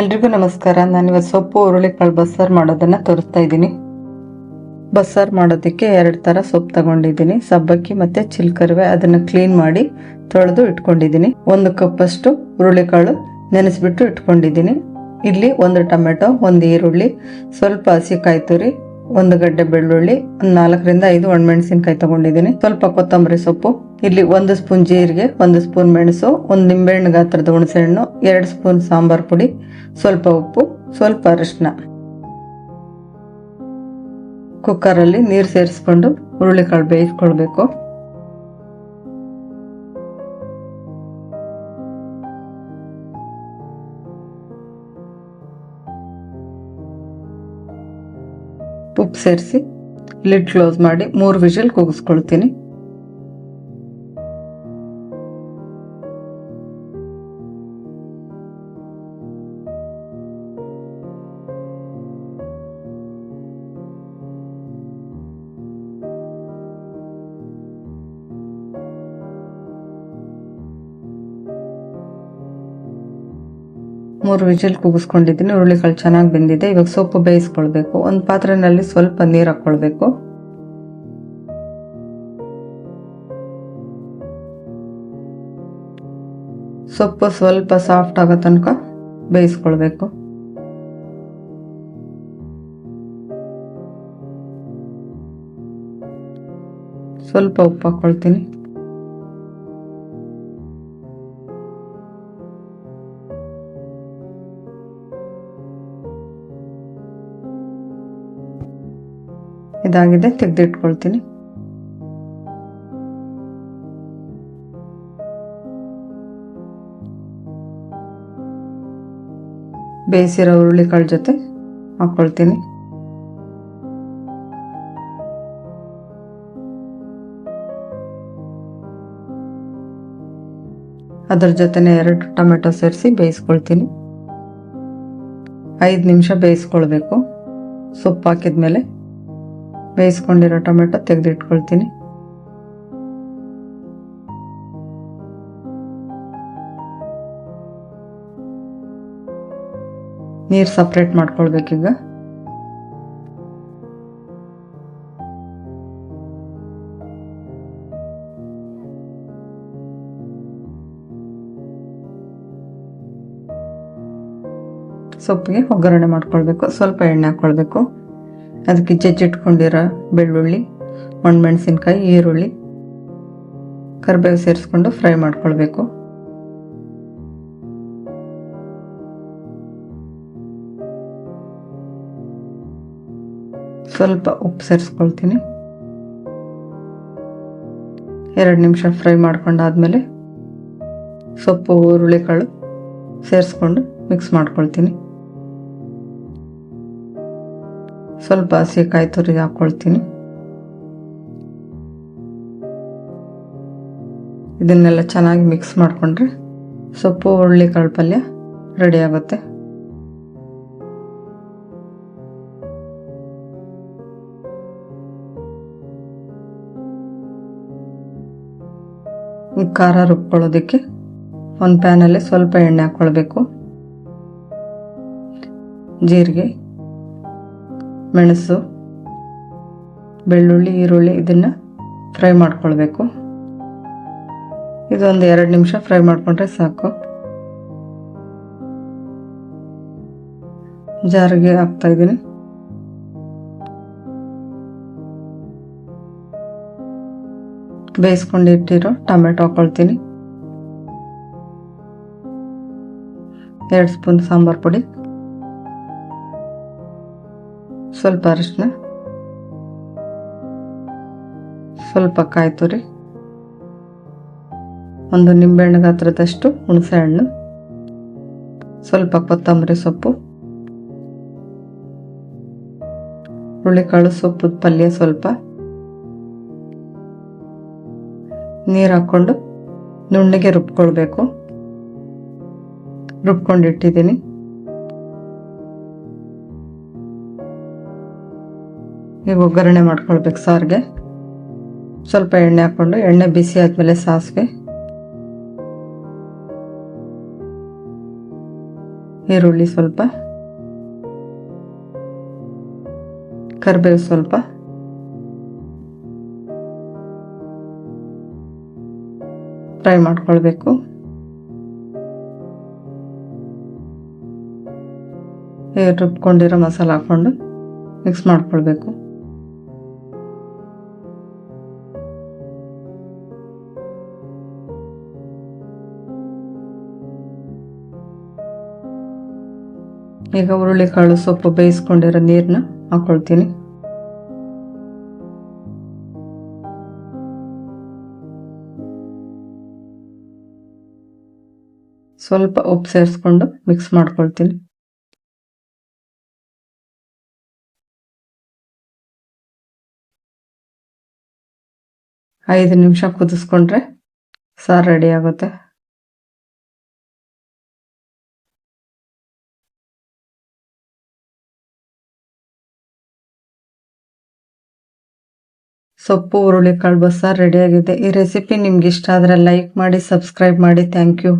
ಎಲ್ರಿಗೂ ನಮಸ್ಕಾರ. ನಾನು ಇವತ್ತು ಸೊಪ್ಪು, ಹುರುಳಿಕಾಳು ಬಸ್ಸಾರು ಮಾಡೋದನ್ನು ತೋರಿಸ್ತಾ ಇದ್ದೀನಿ. ಬಸ್ಸಾರು ಮಾಡೋದಕ್ಕೆ ಎರಡು ಥರ ಸೊಪ್ಪು ತಗೊಂಡಿದ್ದೀನಿ. ಸಬ್ಬಕ್ಕಿ ಮತ್ತು ಚಿಲ್ಕರ್ವೆ ಅದನ್ನು ಕ್ಲೀನ್ ಮಾಡಿ ತೊಳೆದು ಇಟ್ಕೊಂಡಿದ್ದೀನಿ. ಒಂದು ಕಪ್ಪಷ್ಟು ಹುರುಳಿಕಾಳು ನೆನೆಸಿಬಿಟ್ಟು ಇಟ್ಕೊಂಡಿದ್ದೀನಿ. ಇಲ್ಲಿ ಒಂದು ಟೊಮೆಟೊ, ಒಂದು ಈರುಳ್ಳಿ, ಸ್ವಲ್ಪ ಹಸಿ ತುರಿ ಒಂದು ಗಡ್ಡೆ ಬೆಳ್ಳುಳ್ಳಿ, ಒಂದು ನಾಲ್ಕರಿಂದ ಐದು ಒಣಮೆಣಸಿನಕಾಯಿ ತಗೊಂಡಿದ್ದೀನಿ. ಸ್ವಲ್ಪ ಕೊತ್ತಂಬರಿ ಸೊಪ್ಪು, ಇಲ್ಲಿ ಒಂದು ಸ್ಪೂನ್ ಜೀರಿಗೆ, ಒಂದು ಸ್ಪೂನ್ ಮೆಣಸು, ಒಂದು ನಿಂಬೆಹಣ್ಣು ಗಾತ್ರದ ಹುಣಸೆಹಣ್ಣು, ಎರಡು ಸ್ಪೂನ್ ಸಾಂಬಾರ್ ಪುಡಿ, ಸ್ವಲ್ಪ ಉಪ್ಪು, ಸ್ವಲ್ಪ ಅರಿಶಿನ ಕುಕ್ಕರಲ್ಲಿ ನೀರು ಸೇರಿಸ್ಕೊಂಡು, ಹುರುಳಿಕಾಳು ಬೇಯಿಸ್ಕೊಳ್ಬೇಕು. ಉಪ್ಪು ಸೇರಿಸಿ ಲಿಡ್ ಕ್ಲೋಸ್ ಮಾಡಿ ಮೂರು ವಿಷಲ್ ಕೂಗಿಸ್ಕೊಳ್ತೀನಿ. ಮೂರು ವಿಜಿಲ್ ಕೂಗಿಸ್ಕೊಂಡಿದ್ದೀನಿ ಹುರುಳಿಕಾಳು ಚೆನ್ನಾಗಿ ಬೆಂದಿದೆ. ಇವಾಗ ಸೊಪ್ಪು ಬೇಯಿಸ್ಕೊಳ್ಬೇಕು. ಒಂದು ಪಾತ್ರೆಯಲ್ಲಿ ಸ್ವಲ್ಪ ನೀರು ಹಾಕ್ಕೊಳ್ಬೇಕು. ಸೊಪ್ಪು ಸ್ವಲ್ಪ ಸಾಫ್ಟ್ ಆಗೋ ತನಕ ಬೇಯಿಸ್ಕೊಳ್ಬೇಕು. ಸ್ವಲ್ಪ ಉಪ್ಪು ಹಾಕ್ಕೊಳ್ತೀನಿ. ಇದಾಗಿದೆ, ತೆಗೆದಿಟ್ಕೊಳ್ತೀನಿ. ಬೇಯಿಸಿರೋ ಹುರುಳಿಕಾಳು ಜೊತೆ ಹಾಕ್ಕೊಳ್ತೀನಿ ಅದರ ಜೊತೆನೆ ಎರಡು ಟೊಮೆಟೊ ಸೇರಿಸಿ ಬೇಯಿಸ್ಕೊಳ್ತೀನಿ. ಐದು ನಿಮಿಷ ಬೇಯಿಸ್ಕೊಳ್ಬೇಕು. ಸೊಪ್ಪು ಹಾಕಿದ್ಮೇಲೆ ಬೇಯಿಸ್ಕೊಂಡಿರೋ ಟೊಮೆಟೊ ತೆಗೆದಿಟ್ಕೊಳ್ತೀನಿ. ನೀರು ಸಪ್ರೇಟ್ ಮಾಡ್ಕೊಳ್ಬೇಕೀಗ. ಸೊಪ್ಪಿಗೆ ಒಗ್ಗರಣೆ ಮಾಡ್ಕೊಳ್ಬೇಕು ಸ್ವಲ್ಪ ಎಣ್ಣೆ ಹಾಕ್ಕೊಳ್ಬೇಕು ಅದಕ್ಕೆ ಜಜ್ಜಿಟ್ಕೊಂಡಿರೋ ಬೆಳ್ಳುಳ್ಳಿ, ಒಣಮೆಣಸಿನ್ಕಾಯಿ, ಈರುಳ್ಳಿ ಕರಿಬೇವು ಸೇರಿಸ್ಕೊಂಡು ಫ್ರೈ ಮಾಡ್ಕೊಳ್ಬೇಕು. ಸ್ವಲ್ಪ ಉಪ್ಪು ಸೇರಿಸ್ಕೊಳ್ತೀನಿ. ಎರಡು ನಿಮಿಷ ಫ್ರೈ ಮಾಡ್ಕೊಂಡಾದ್ಮೇಲೆ ಸೊಪ್ಪು, ಹುರುಳಿಕಾಳು ಸೇರಿಸ್ಕೊಂಡು ಮಿಕ್ಸ್ ಮಾಡ್ಕೊಳ್ತೀನಿ. ಸ್ವಲ್ಪ ಹಸಿಕಾಯಿ ತುರಿ ಹಾಕ್ಕೊಳ್ತೀನಿ. ಇದನ್ನೆಲ್ಲ ಚೆನ್ನಾಗಿ ಮಿಕ್ಸ್ ಮಾಡಿಕೊಂಡ್ರೆ ಸೊಪ್ಪು ಹುರುಳಿಕಾಳು ಪಲ್ಯ ರೆಡಿ ಆಗುತ್ತೆ. ಖಾರ ರುಬ್ಕೊಳ್ಳೋದಕ್ಕೆ ಒಂದು ಪ್ಯಾನಲ್ಲಿ ಸ್ವಲ್ಪ ಎಣ್ಣೆ ಹಾಕ್ಕೊಳ್ಬೇಕು. ಜೀರಿಗೆ ಮೆಣಸು, ಬೆಳ್ಳುಳ್ಳಿ, ಈರುಳ್ಳಿ ಇದನ್ನು ಫ್ರೈ ಮಾಡ್ಕೊಳ್ಬೇಕು. ಇದೊಂದು ಎರಡು ನಿಮಿಷ ಫ್ರೈ ಮಾಡಿಕೊಂಡ್ರೆ ಸಾಕು. ಜಾರಿಗೆ ಹಾಕ್ತಾ ಇದ್ದೀನಿ. ಬೇಯಿಸ್ಕೊಂಡಿಟ್ಟಿರೋ ಟೊಮೆಟೊ ಹಾಕ್ಕೊಳ್ತೀನಿ ಎರಡು ಸ್ಪೂನ್ ಸಾಂಬಾರ್ ಪುಡಿ. ಸ್ವಲ್ಪ ಅರಿಶಿನ. ಸ್ವಲ್ಪ ಕಾಯಿ ತುರಿ ಒಂದು ನಿಂಬೆಹಣ್ಣು ಗಾತ್ರದಷ್ಟು ಹುಣಸೆ ಹಣ್ಣು. ಸ್ವಲ್ಪ ಕೊತ್ತಂಬರಿ ಸೊಪ್ಪು. ಹುರುಳಿಕಾಳು ಸೊಪ್ಪು ಪಲ್ಯ ಸ್ವಲ್ಪ. ನೀರು ಹಾಕ್ಕೊಂಡು ನುಣ್ಣಗೆ ರುಬ್ಕೊಳ್ಬೇಕು. ರುಬ್ಕೊಂಡು ಈಗ ಒಗ್ಗರಣೆ ಮಾಡ್ಕೊಳ್ಬೇಕು ಸಾರಿಗೆ. ಸ್ವಲ್ಪ ಎಣ್ಣೆ ಹಾಕ್ಕೊಂಡು, ಎಣ್ಣೆ ಬಿಸಿ ಆದಮೇಲೆ ಸಾಸಿವೆ. ಈರುಳ್ಳಿ ಸ್ವಲ್ಪ. ಕರಿಬೇವು ಸ್ವಲ್ಪ. ಫ್ರೈ ಮಾಡ್ಕೊಳ್ಬೇಕು. ರುಬ್ಕೊಂಡಿರೋ ಮಸಾಲ ಹಾಕೊಂಡು ಮಿಕ್ಸ್ ಮಾಡ್ಕೊಳ್ಬೇಕು. ಈಗ ಹುರುಳಿಕಾಳು ಸೊಪ್ಪು ಬೇಯಿಸ್ಕೊಂಡಿರೋ ನೀರನ್ನ ಹಾಕೊಳ್ತೀನಿ. ಸ್ವಲ್ಪ ಉಪ್ಪು ಸೇರಿಸ್ಕೊಂಡು ಮಿಕ್ಸ್ ಮಾಡ್ಕೊಳ್ತೀನಿ. ಐದು ನಿಮಿಷ ಕುದಿಸ್ಕೊಂಡ್ರೆ ಸಾರು ರೆಡಿ ಆಗುತ್ತೆ. ಸೊಪ್ಪು, ಹುರುಳಿಕಾಳು, ಬಸ್ಸಾರು ರೆಡಿಯಾಗಿದೆ ಈ ರೆಸಿಪಿ ನಿಮ್ಗೆ ಇಷ್ಟ ಆದರೆ ಲೈಕ್ ಮಾಡಿ ಸಬ್ಸ್ಕ್ರೈಬ್ ಮಾಡಿ. Thank you